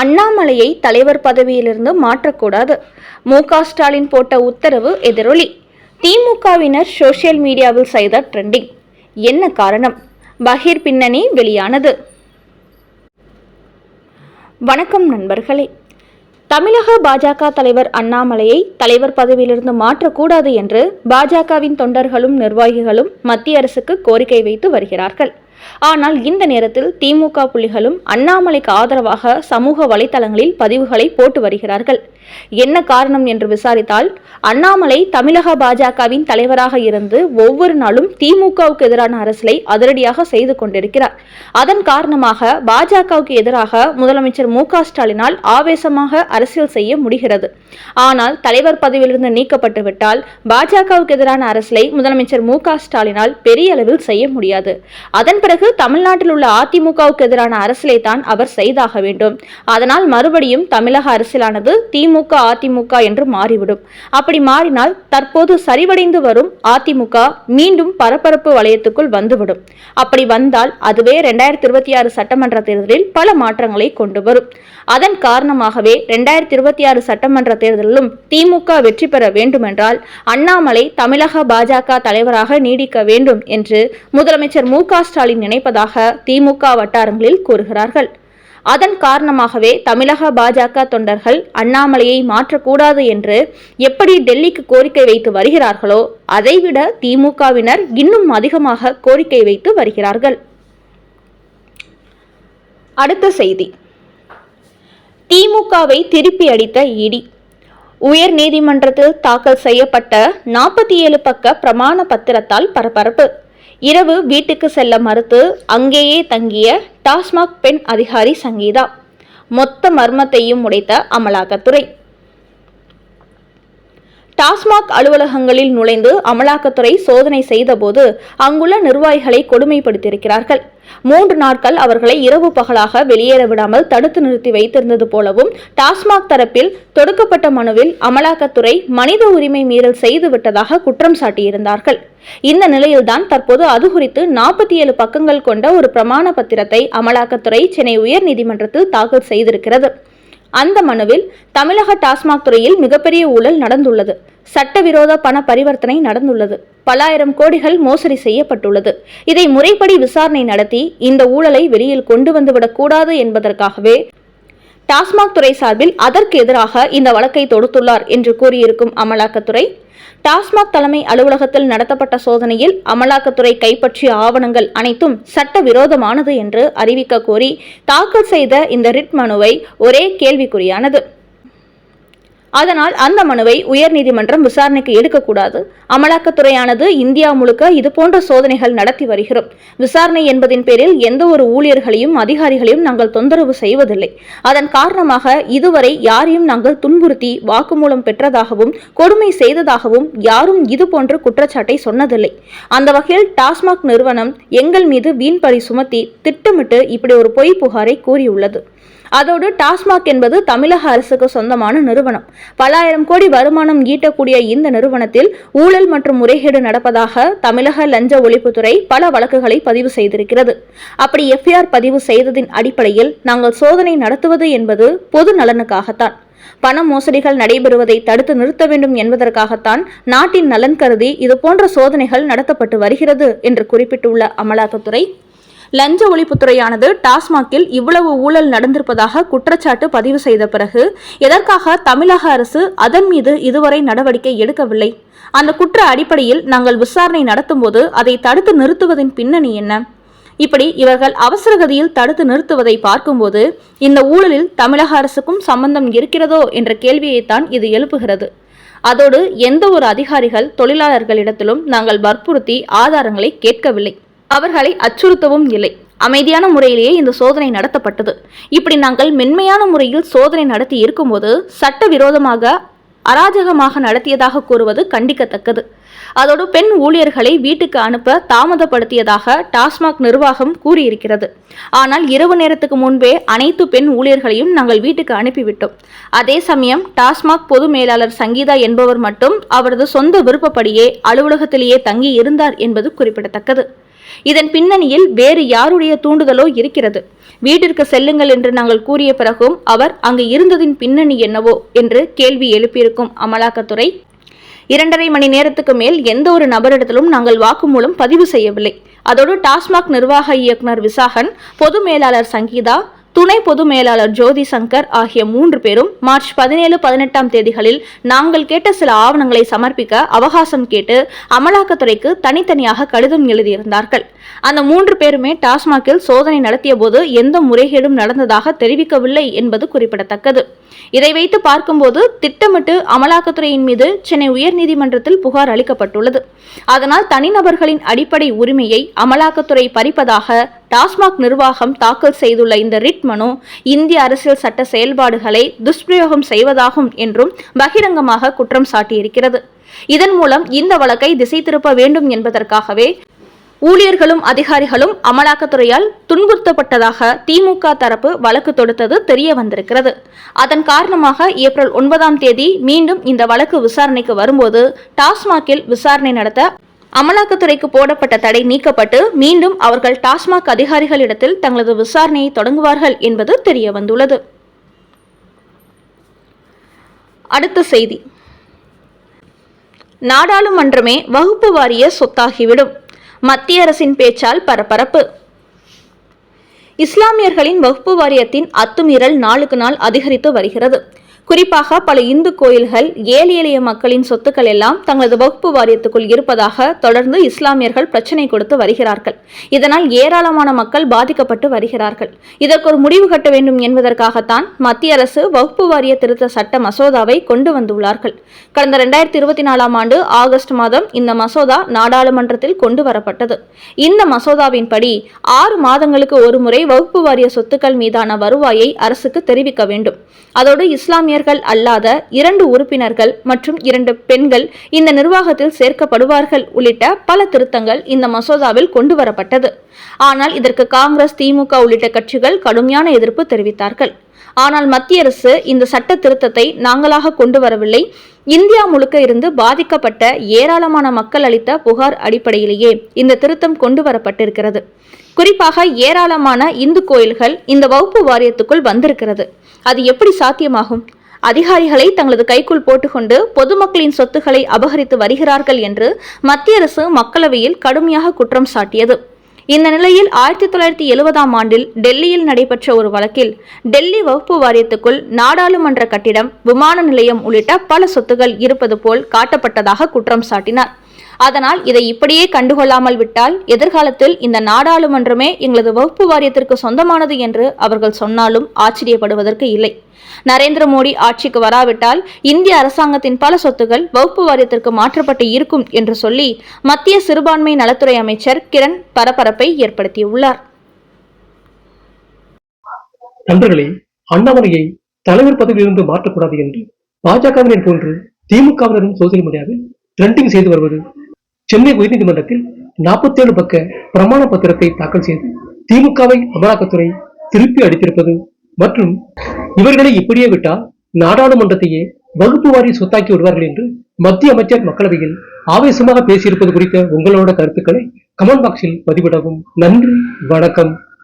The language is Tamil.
அண்ணாமலையை தலைவர் பதவியிலிருந்து மாற்றக்கூடாது. மு. ஸ்டாலின் போட்ட உத்தரவு எதிரொலி. திமுகவினர் சோஷியல் மீடியாவில் செய்த ட்ரெண்டிங். என்ன காரணம்? பகீர் பின்னணி வெளியானது. வணக்கம் நண்பர்களே. தமிழக பாஜக தலைவர் அண்ணாமலையை தலைவர் பதவியிலிருந்து மாற்றக்கூடாது என்று பாஜகவின் தொண்டர்களும் நிர்வாகிகளும் மத்திய அரசுக்கு கோரிக்கை வைத்து வருகிறார்கள். ஆனால் இந்த நேரத்தில் திமுக புள்ளிகளும் அண்ணாமலைக்கு ஆதரவாக சமூக வலைதளங்களில் பதிவுகளை போட்டு வருகிறார்கள். என்ன காரணம் என்று விசாரித்தால் அண்ணாமலை தமிழக பாஜகவின் தலைவராக இருந்து ஒவ்வொரு நாளும் திமுகவுக்கு எதிரான அரசியலை அதிரடியாக செய்து கொண்டிருக்கிறார். அதன் காரணமாக பாஜகவுக்கு எதிராக முதலமைச்சர் மு க ஸ்டாலினால் ஆவேசமாக அரசியல் செய்ய முடிகிறது. ஆனால் தலைவர் பதவியிலிருந்து நீக்கப்பட்டுவிட்டால் பாஜகவுக்கு எதிரான அரசியலை முதலமைச்சர் மு ஸ்டாலினால் பெரிய அளவில் செய்ய முடியாது. அதன் பிறகு தமிழ்நாட்டில் உள்ள அதிமுகவுக்கு எதிரான அரசியலை தான் அவர் செய்தாக வேண்டும். அதனால் மறுபடியும் தமிழக அரசியலானது திமுக அதிமுக என்று மாறிவிடும். அப்படி மாறினால் தற்போது சரிவடைந்து வரும் அதிமுக மீண்டும் பரபரப்பு வலயத்துக்குள் வந்துவிடும். அப்படி வந்தால் அதுவே இரண்டாயிரத்தி இருபத்தி ஆறு சட்டமன்ற தேர்தலில் பல மாற்றங்களை கொண்டு வரும். அதன் காரணமாகவே இரண்டாயிரத்தி இருபத்தி ஆறு சட்டமன்ற தேர்தலிலும் திமுக வெற்றி பெற வேண்டுமென்றால் அண்ணாமலை தமிழக பாஜக தலைவராக நீடிக்க வேண்டும் என்று முதலமைச்சர் மு ஸ்டாலின் நினைப்பதாக திமுக வட்டாரங்களில் கூறுகிறார்கள். அதன் காரணமாகவே தமிழக பாஜக தொண்டர்கள் அண்ணாமலையை மாற்றக்கூடாது என்று எப்படி டெல்லிக்கு கோரிக்கை வைத்து வருகிறார்களோ அதைவிட திமுகவினர் இன்னும் அதிகமாக கோரிக்கை வைத்து வருகிறார்கள். அடுத்த செய்தி. திமுகவை திருப்பி அடித்த இடி. உயர் நீதிமன்றத்தில் தாக்கல் செய்யப்பட்ட நாற்பத்தி ஏழு பக்க பிரமாண பத்திரத்தால் பரபரப்பு. இரவு வீட்டுக்கு செல்ல மறுத்து அங்கேயே தங்கிய டாஸ்மாக் பெண் அதிகாரி சங்கீதா. மொத்த மர்மத்தையும் உடைத்த அமலாக்கத்துறை. டாஸ்மாக் அலுவலகங்களில் நுழைந்து அமலாக்கத்துறை சோதனை செய்தபோது அங்குள்ள நிர்வாகிகளை கொடுமைப்படுத்தியிருக்கிறார்கள். மூன்று நாட்கள் அவர்களை இரவு பகலாக வெளியேற விடாமல் தடுத்து நிறுத்தி வைத்திருந்தது போலவும் டாஸ்மாக் தரப்பில் தொடுக்கப்பட்ட மனுவில் அமலாக்கத்துறை மனித உரிமை மீறல் செய்துவிட்டதாக குற்றம் சாட்டியிருந்தார்கள். இந்த நிலையில்தான் தற்போது அது குறித்து நாற்பத்தி ஏழு பக்கங்கள் கொண்ட ஒரு பிரமாண பத்திரத்தை அமலாக்கத்துறை சென்னை உயர்நீதிமன்றத்தில் தாக்கல் செய்திருக்கிறது. அந்த மனுவில் தமிழக டாஸ்மாக் துறையில் மிகப்பெரிய ஊழல் நடந்துள்ளது. சட்டவிரோத பண பரிவர்த்தனை நடந்துள்ளது. பலாயிரம் கோடிகள் மோசடி செய்யப்பட்டுள்ளது. இதை முறைப்படி விசாரணை நடத்தி இந்த ஊழலை வெளியில் கொண்டு வந்துவிடக் கூடாது என்பதற்காகவே டாஸ்மாக் துறை சார்பில் அதற்கு எதிராக இந்த வழக்கை தொடுத்துள்ளார் என்று கூறியிருக்கும் அமலாக்கத்துறை டாஸ்மாக் தலைமை அலுவலகத்தில் நடத்தப்பட்ட சோதனையில் அமலாக்கத்துறை கைப்பற்றிய ஆவணங்கள் அனைத்தும் சட்டவிரோதமானது என்று அறிவிக்க கோரி தாக்கல் செய்த இந்த ரிட் மனுவை ஒரே கேள்விக்குறியானது. அதனால் அந்த மனுவை உயர்நீதிமன்றம் விசாரணைக்கு எடுக்கக்கூடாது. அமலாக்கத்துறையானது இந்தியா முழுக்க இதுபோன்ற சோதனைகள் நடத்தி வருகிறோம். விசாரணை என்பதின் பேரில் எந்த ஒரு ஊழியர்களையும் அதிகாரிகளையும் நாங்கள் தொந்தரவு செய்வதில்லை. அதன் காரணமாக இதுவரை யாரையும் நாங்கள் துன்புறுத்தி வாக்குமூலம் பெற்றதாகவும் கொடுமை செய்ததாகவும் யாரும் இதுபோன்ற குற்றச்சாட்டை சொன்னதில்லை. அந்த வகையில் டாஸ்மாக் நிறுவனம் எங்கள் மீது வீண்பழி சுமத்தி திட்டமிட்டு இப்படி ஒரு பொய் புகாரை கூறியுள்ளது. அதோடு டாஸ்மாக் என்பது தமிழக அரசுக்கு சொந்தமான நிறுவனம். பல்லாயிரம் கோடி வருமானம் ஈட்டக்கூடிய இந்த நிறுவனத்தில் ஊழல் மற்றும் முறைகேடு நடப்பதாக தமிழக லஞ்ச ஒழிப்புத்துறை பல வழக்குகளை பதிவு செய்திருக்கிறது. அப்படி எஃப்ஐஆர் பதிவு செய்ததின் அடிப்படையில் நாங்கள் சோதனை நடத்துவது என்பது பொது நலனுக்காகத்தான். பண மோசடிகள் நடைபெறுவதை தடுத்து நிறுத்த வேண்டும் என்பதற்காகத்தான் நாட்டின் நலன் கருதி இதுபோன்ற சோதனைகள் நடத்தப்பட்டு வருகிறது என்று குறிப்பிட்டுள்ள அமலாக்கத்துறை லஞ்ச ஒழிப்புத்துறையானது டாஸ்மாகில் இவ்வளவு ஊழல் நடந்திருப்பதாக குற்றச்சாட்டு பதிவு செய்த பிறகு எதற்காக தமிழக அரசு அதன் மீது இதுவரை நடவடிக்கை எடுக்கவில்லை? அந்த குற்ற அடிப்படையில் நாங்கள் விசாரணை நடத்தும்போது அதை தடுத்து நிறுத்துவதின் பின்னணி என்ன? இப்படி இவர்கள் அவசரகதியில் தடுத்து நிறுத்துவதை பார்க்கும்போது இந்த ஊழலில் தமிழக அரசுக்கும் சம்பந்தம் இருக்கிறதோ என்ற கேள்வியைத்தான் இது எழுப்புகிறது. அதோடு எந்த ஒரு அதிகாரிகள் தொழிலாளர்களிடத்திலும் நாங்கள் வற்புறுத்தி ஆதாரங்களை கேட்கவில்லை. அவர்களை அச்சுறுத்தவும் இல்லை. அமைதியான முறையிலேயே இந்த சோதனை நடத்தப்பட்டது. இப்படி நாங்கள் மென்மையான முறையில் சோதனை நடத்தி இருக்கும்போது சட்டவிரோதமாக அராஜகமாக நடத்தியதாக கூறுவது கண்டிக்கத்தக்கது. அதோடு பெண் ஊழியர்களை வீட்டுக்கு அனுப்ப தாமதப்படுத்தியதாக டாஸ்மாக் நிர்வாகம் கூறியிருக்கிறது. ஆனால் இரவு நேரத்துக்கு முன்பே அனைத்து பெண் ஊழியர்களையும் நாங்கள் வீட்டுக்கு அனுப்பிவிட்டோம். அதே சமயம் டாஸ்மாக் பொது மேலாளர் சங்கீதா என்பவர் மட்டும் அவரது சொந்த விருப்பப்படியே அலுவலகத்திலேயே தங்கி இருந்தார் என்பது குறிப்பிடத்தக்கது. இதன் பின்னணியில் வேறு யாருடைய தூண்டுதலோ இருக்கிறது. வீட்டிற்கு செல்லுங்கள் என்று நாங்கள் கூறிய பிறகும் அவர் அங்கு இருந்ததின் பின்னணி என்னவோ என்று கேள்வி எழுப்பியிருக்கும் அமலாக்கத்துறை. இரண்டரை மணி நேரத்துக்கு மேல் எந்த ஒரு நபரிடத்திலும் நாங்கள் வாக்குமூலம் பதிவு செய்யவில்லை. அதோடு டாஸ்மாக் நிர்வாக இயக்குனர் விசாகன் பொது மேலாளர் சங்கீதா துணை பொது மேலாளர் ஜோதி சங்கர் ஆகிய மூன்று பேரும் மார்ச் பதினேழு பதினெட்டாம் தேதிகளில் நாங்கள் கேட்ட சில ஆவணங்களை சமர்ப்பிக்க அவகாசம் கேட்டு அமலாக்கத்துறைக்கு தனித்தனியாக கடிதம் எழுதியிருந்தார்கள். அந்த மூன்று பேருமே டாஸ்மாகில் சோதனை நடத்திய போது எந்த முறைகேடும் நடந்ததாக தெரிவிக்கவில்லை என்பது குறிப்பிடத்தக்கது. இதை வைத்து பார்க்கும்போது திட்டமிட்டு அமலாக்கத்துறையின் மீது சென்னை உயர்நீதிமன்றத்தில் புகார் அளிக்கப்பட்டுள்ளது. அதனால் தனிநபர்களின் அடிப்படை உரிமையை அமலாக்கத்துறை பறிப்பதாக டாஸ்மாக் நிர்வாகம் தாக்கல் செய்துள்ள இந்த ரிட் மனு இந்திய அரசியல் சட்ட செயல்பாடுகளை துஷ்பிரயோகம் செய்வதாகும் என்றும் பகிரங்கமாக குற்றம் சாட்டியிருக்கிறது. இதன் மூலம் இந்த வழக்கை திசை திருப்ப வேண்டும் என்பதற்காகவே ஊழியர்களும் அதிகாரிகளும் அமலாக்கத்துறையால் துன்புறுத்தப்பட்டதாக திமுக தரப்பு வழக்கு தொடுத்தது தெரிய வந்திருக்கிறது. அதன் காரணமாக ஏப்ரல் ஒன்பதாம் தேதி மீண்டும் இந்த வழக்கு விசாரணைக்கு வரும்போது டாஸ்மாகில் விசாரணை நடத்த அமலாக்கத்துறைக்கு போடப்பட்ட தடை நீக்கப்பட்டு மீண்டும் அவர்கள் டாஸ்மாக் அதிகாரிகளிடத்தில் தங்களது விசாரணையை தொடங்குவார்கள் என்பது தெரிய வந்துள்ளது அடுத்த செய்தி. நாடாளுமன்றமே வகுப்பு வாரிய சொத்தாகிவிடும். மத்திய அரசின் பேச்சால் பரபரப்பு. இஸ்லாமியர்களின் வகுப்பு வாரியத்தின் அத்துமீறல் நாளுக்கு நாள் அதிகரித்து வருகிறது. குறிப்பாக பல இந்து கோயில்கள் ஏழை எளிய மக்களின் சொத்துக்கள் எல்லாம் தங்களது வகுப்பு வாரியத்துக்குள் இருப்பதாக தொடர்ந்து இஸ்லாமியர்கள் பிரச்சனை கொடுத்து வருகிறார்கள். இதனால் ஏராளமான மக்கள் பாதிக்கப்பட்டு வருகிறார்கள். இதற்கு ஒரு முடிவு கட்ட வேண்டும் என்பதற்காகத்தான் மத்திய அரசு வகுப்பு வாரிய திருத்த சட்ட மசோதாவை கொண்டு வந்துள்ளார்கள். கடந்த இரண்டாயிரத்தி இருபத்தி நாலாம் ஆண்டு ஆகஸ்ட் மாதம் இந்த மசோதா நாடாளுமன்றத்தில் கொண்டு வரப்பட்டது. இந்த மசோதாவின்படி ஆறு மாதங்களுக்கு ஒருமுறை வகுப்பு வாரிய சொத்துக்கள் மீதான வருவாயை அரசுக்கு தெரிவிக்க வேண்டும். அதோடு இஸ்லாமியர்கள் அல்லாத இரண்டு உறுப்பினர்கள் மற்றும் இரண்டு பெண்கள் இந்த நிர்வாகத்தில் சேர்க்கப்படுவார்கள் உள்ளிட்ட பல திருத்தங்கள் இந்த மசோதாவில் கொண்டு வரப்பட்டது. ஆனால் இதற்கு காங்கிரஸ் திமுக உள்ளிட்ட கட்சிகள் கடுமையான எதிர்ப்பு தெரிவித்தார்கள். ஆனால் மத்திய அரசு இந்த சட்ட திருத்தத்தை நாங்களாக கொண்டு வரவில்லை. இந்தியா முழுக்க இருந்து பாதிக்கப்பட்ட ஏராளமான மக்கள் அளித்த புகார் அடிப்படையிலேயே இந்த திருத்தம் கொண்டு வரப்பட்டிருக்கிறது. குறிப்பாக ஏராளமான இந்து கோயில்கள் இந்த வகுப்பு வாரியத்துக்குள் வந்திருக்கிறது. அது எப்படி சாத்தியமாகும்? அதிகாரிகளை தங்களது கைக்குள் போட்டுக்கொண்டு பொதுமக்களின் சொத்துக்களை அபகரித்து வருகிறார்கள் என்று மத்திய அரசு மக்களவையில் கடுமையாக குற்றம் சாட்டியது. இந்த நிலையில் ஆயிரத்தி தொள்ளாயிரத்தி எழுபதாம் ஆண்டில் டெல்லியில் நடைபெற்ற ஒரு வழக்கில் டெல்லி வகுப்பு வாரியத்துக்குள் நாடாளுமன்ற கட்டிடம் விமான நிலையம் உள்ளிட்ட பல சொத்துகள் இருப்பது போல் காட்டப்பட்டதாக குற்றம் சாட்டினார். அதனால் இதை இப்படியே கண்டுகொள்ளாமல் விட்டால் எதிர்காலத்தில் இந்த நாடாளுமன்றமே எங்களது வகுப்பு வாரியத்திற்கு சொந்தமானது என்று அவர்கள் சொன்னாலும் ஆச்சரியப்படுவதற்கு இல்லை. நரேந்திர மோடி ஆட்சிக்கு வராவிட்டால் இந்திய அரசாங்கத்தின் பல சொத்துகள் வகுப்பு வாரியத்திற்கு மாற்றப்பட்டு இருக்கும் என்று சொல்லி மத்திய சிறுபான்மை நலத்துறை அமைச்சர் கிரண் பரபரப்பை ஏற்படுத்தியுள்ளார். நண்பர்களே அண்ணாமலையை தலைவர் பதவியிலிருந்து மாற்றக்கூடாது என்று பாஜகவினர் போன்று திமுகவினரும் சோசியல் மீடியாவில் ட்ரெண்டிங் செய்து வருவது சென்னை உயர்நீதிமன்றத்தில் 47 பக்க பிரமாண பத்திரத்தை தாக்கல் செய்து திமுகவை அமலாக்கத்துறை திருப்பி அடித்திருப்பது மற்றும் இவர்களை இப்படியே விட்டால் நாடாளுமன்றத்தையே வகுப்பு வாரி சொத்தாக்கி விடுவார்கள் என்று மத்திய அமைச்சர் மக்களவையில் ஆவேசமாக பேசியிருப்பது குறித்த உங்களோட கருத்துக்களை கமெண்ட் பாக்ஸில் பதிவிடவும். நன்றி வணக்கம்.